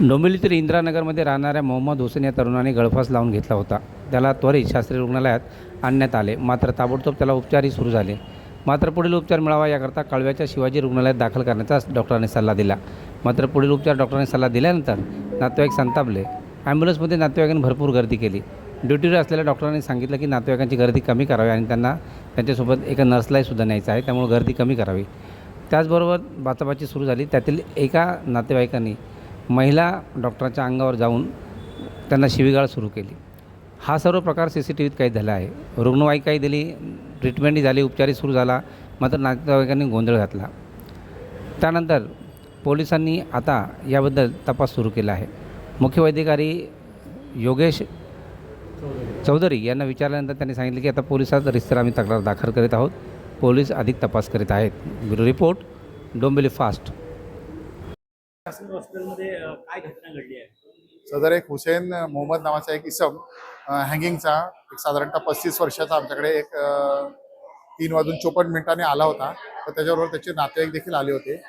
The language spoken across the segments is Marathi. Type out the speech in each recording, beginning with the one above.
डोंबिवलीतील इंदिरानगरमध्ये राहणाऱ्या मोहम्मद हुसेन या तरुणाने गळफास लावून घेतला होता. त्याला त्वरित शास्त्रीय रुग्णालयात आणण्यात आले. मात्र ताबडतोब त्याला उपचारही सुरू झाले. मात्र पुढील उपचार मिळावा याकरता कळव्याच्या शिवाजी रुग्णालयात दाखल करण्याचा डॉक्टरांनी सल्ला दिला. मात्र पुढील उपचार डॉक्टरांनी सल्ला दिल्यानंतर नातेवाईक संतापले. ॲम्ब्युलन्समध्ये नातेवाईकांनी भरपूर गर्दी केली. ड्युटीवर असलेल्या डॉक्टरांनी सांगितलं की नातेवाईकांची गर्दी कमी करावी आणि त्यांना त्यांच्यासोबत एका नर्सलाही सुद्धा न्यायचं आहे. त्यामुळे गर्दी कमी करावी. त्याचबरोबर बाचाबाची सुरू झाली. त्यातील एका नातेवाईकांनी महिला डॉक्टरांच्या अंगावर जाऊन त्यांना शिवीगाळ सुरू केली. हा सर्व प्रकार सी सी टी व्हीत काही झाला आहे. रुग्णवाहिकाही दिली ट्रीटमेंटही झाली उपचारही सुरू झाला मात्र नातेवाईकांनी गोंधळ घातला. त्यानंतर पोलिसांनी आता याबद्दल तपास सुरू केला आहे. मुख्य वैद्यकारी योगेश चौधरी यांना विचारल्यानंतर त्यांनी सांगितले की आता पोलिसात रिस्तर आम्ही तक्रार दाखल करीत आहोत. पोलीस अधिक तपास करीत आहेत. Bureau report Dombivli fast. सदर एक हुसेन मोहम्मद नावाचा एक इसम हँगिंगचा एक साधारणतः पस्तीस वर्षाचा आमच्याकडे एक तीन वाजून चोपन्न मिनिटांनी आला होता. तर त्याच्याबरोबर त्याचे नातेवाईक देखील आले होते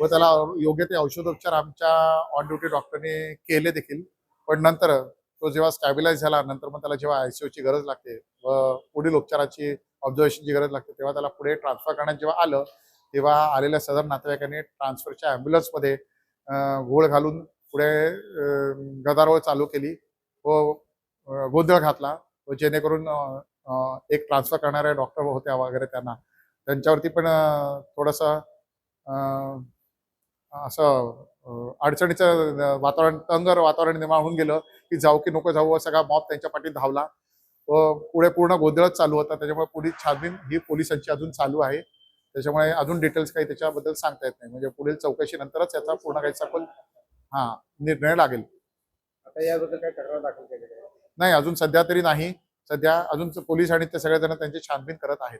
व त्याला योग्य ते औषधोपचार आमच्या ऑन ड्युटी डॉक्टरने केले देखील. पण नंतर तो जेव्हा स्टॅबिलाइज झाला नंतर मग त्याला जेव्हा आय सी ची गरज लागते व पुढील उपचाराची ऑब्झर्वेशनची गरज लागते तेव्हा त्याला पुढे ट्रान्सफर करण्यात जेव्हा आलं तेव्हा आलेल्या सदर नातेवाईकांनी ट्रान्सफरच्या ॲम्ब्युलन्समध्ये घोळ घालून पुढे गदारोळ चालू केली व गोंधळ घातला व जेणेकरून एक ट्रान्सफर करणाऱ्या डॉक्टर होत्या वगैरे त्यांना. त्यांच्यावरती पण थोडंसं असं अडचणीचं वातावरण तंगर वातावरण निर्माण होऊन गेलं की जाऊ की नको जाऊ सगळा मॉब त्यांच्या पाठीत धावला. व पुढे पूर्ण गोंधळच चालू होता. त्याच्यामुळे पुढील छानबीन ही पोलिसांची अजून चालू आहे. त्याच्यामुळे अजून डिटेल्स काही त्याच्याबद्दल सांगता येत नाही. म्हणजे पुढील चौकशीनंतरच याचा पूर्ण काही सखोल हा निर्णय लागेल. आता याबद्दल काय तक्रार दाखल केलेली नाही. अजून सध्या तरी नाही. सध्या अजून पोलीस आणि ते सगळेजण त्यांची छानबीन करत आहेत.